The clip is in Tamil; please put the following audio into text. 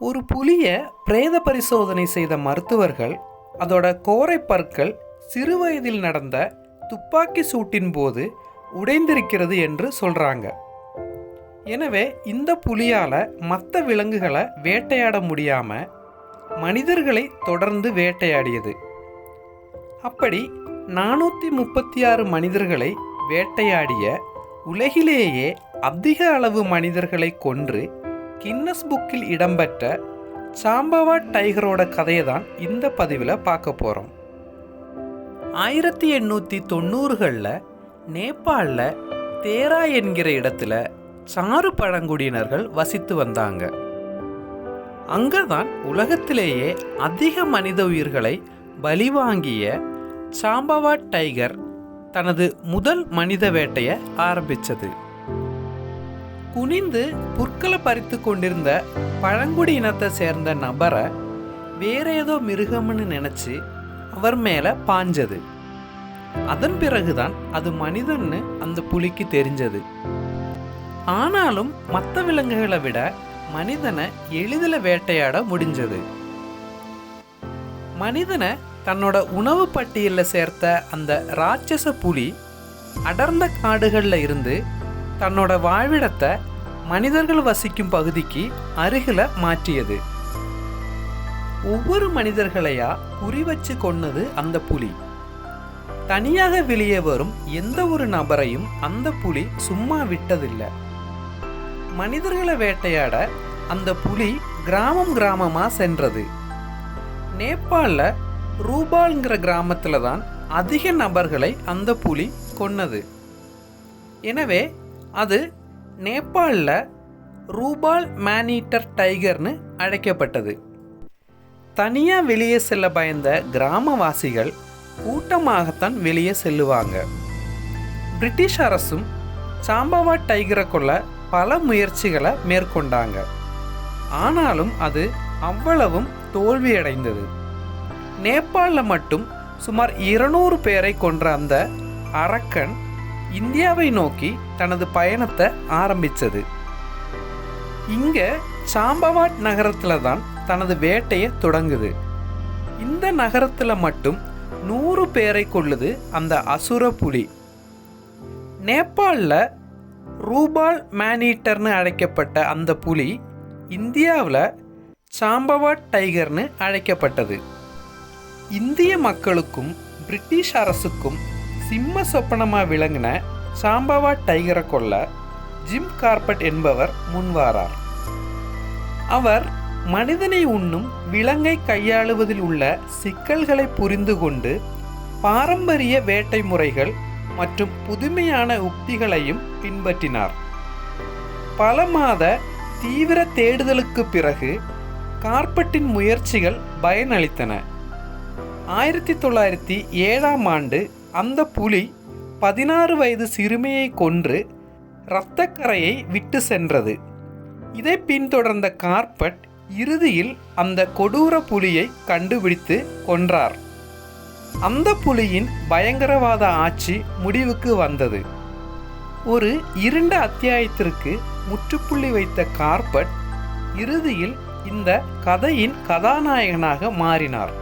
ஒரு புலியை பிரேத பரிசோதனை செய்த மருத்துவர்கள் அதோட கோரை பற்கள் சிறுவயதில் நடந்த துப்பாக்கி சூட்டின் போது உடைந்திருக்கிறது என்று சொல்கிறாங்க எனவே இந்த புலியால் மற்ற விலங்குகளை வேட்டையாட முடியாமல் மனிதர்களை தொடர்ந்து வேட்டையாடியது. அப்படி நானூற்றி முப்பத்தி ஆறு மனிதர்களை வேட்டையாடிய உலகிலேயே அதிக அளவு மனிதர்களை கொன்று கின்னஸ் புக்கில் இடம்பெற்ற சாம்பவா டைகரோட கதையை தான் இந்த பதிவில் பார்க்க போகிறோம். ஆயிரத்தி எண்ணூற்றி தொண்ணூறுகளில் நேபாளில் தேரா என்கிற இடத்துல சாறு பழங்குடியினர்கள் வசித்து வந்தாங்க. அங்கே தான் உலகத்திலேயே அதிக மனித உயிர்களை பலிவாங்கிய சாம்பவா டைகர் தனது முதல் மனித வேட்டையை ஆரம்பித்தது. குனிந்து புற்களை பறித்து கொண்டிருந்த பழங்குடி இனத்தை சேர்ந்த நபரை வேற ஏதோ மிருகம்னு நினைச்சு அவர் மேலே பாஞ்சது. அதன் பிறகுதான் அது மனிதன்னு அந்த புலிக்கு தெரிஞ்சது. ஆனாலும் மற்ற விலங்குகளை விட மனிதனை எளிதில் வேட்டையாட முடிஞ்சது. மனிதனை தன்னோட உணவு பட்டியலில் சேர்த்த அந்த ராட்சச புலி அடர்ந்த காடுகளில் இருந்து தன்னோட வாழ்விடத்தை மனிதர்கள் வசிக்கும் பகுதிக்கு அருகில் மாற்றியது. ஒவ்வொரு மனிதர்களையா குறி வச்சு கொன்னது அந்த புலி. தனியாக வெளியே வரும் எந்த ஒரு நபரையும் அந்த புலி சும்மா விட்டதில்லை. மனிதர்களை வேட்டையாட அந்த புலி கிராமம் கிராமமாக சென்றது. நேபாளில் ரூபால்ங்கிற கிராமத்தில் தான் அதிக நபர்களை அந்த புலி கொன்னது. எனவே அது நேபாளில் ரூபால் மேனீட்டர் டைகர்னு அழைக்கப்பட்டது. தனியாக வெளியே செல்ல பயந்த கிராமவாசிகள் கூட்டமாகத்தான் வெளியே செல்லுவாங்க. பிரிட்டிஷ் அரசும் சாம்பவா டைகரை கொள்ள பல முயற்சிகளை மேற்கொண்டாங்க. ஆனாலும் அது அவ்வளவும் தோல்வியடைந்தது. நேபாளில் மட்டும் சுமார் இருநூறு பேரை கொன்ற அந்த அரக்கன் இந்தியாவை நோக்கி தனது பயணத்தை ஆரம்பித்தது. இங்கே சாம்பவாட் நகரத்தில் தான் தனது வேட்டையை தொடங்குது. இந்த நகரத்தில் மட்டும் நூறு பேரை கொள்ளுது அந்த அசுர புலி. நேபாளில் ரூபால் மேனீட்டர்னு அழைக்கப்பட்ட அந்த புலி இந்தியாவில் சாம்பவாட் டைகர்னு அழைக்கப்பட்டது. இந்திய மக்களுக்கும் பிரிட்டிஷ் அரசுக்கும் சிம்ம சொப்பனமாக விளங்கின சாம்பவா டைகரை கொல்ல ஜிம் கார்பட் என்பவர் முன்வாரார். அவர் மனிதனை உண்ணும் விலங்கை கையாளுவதில் உள்ள சிக்கல்களை புரிந்து கொண்டு பாரம்பரிய வேட்டை முறைகள் மற்றும் புதுமையான உக்திகளையும் பின்பற்றினார். பல மாத தீவிர தேடுதலுக்கு பிறகு கார்பட்டின் முயற்சிகள் பயனளித்தன. ஆயிரத்தி தொள்ளாயிரத்தி ஏழாம் ஆண்டு அந்த புலி பதினாறு வயது சிறுமியை கொன்று இரத்தக்கரையை விட்டு சென்றது. இதை பின்தொடர்ந்த கார்பட் இறுதியில் அந்த கொடூர புலியை கண்டுபிடித்து கொன்றார். அந்த புலியின் பயங்கரவாத ஆட்சி முடிவுக்கு வந்தது. ஒரு இருண்ட அத்தியாயத்திற்கு முற்றுப்புள்ளி வைத்த கார்பட் இறுதியில் இந்த கதையின் கதாநாயகனாக மாறினார்.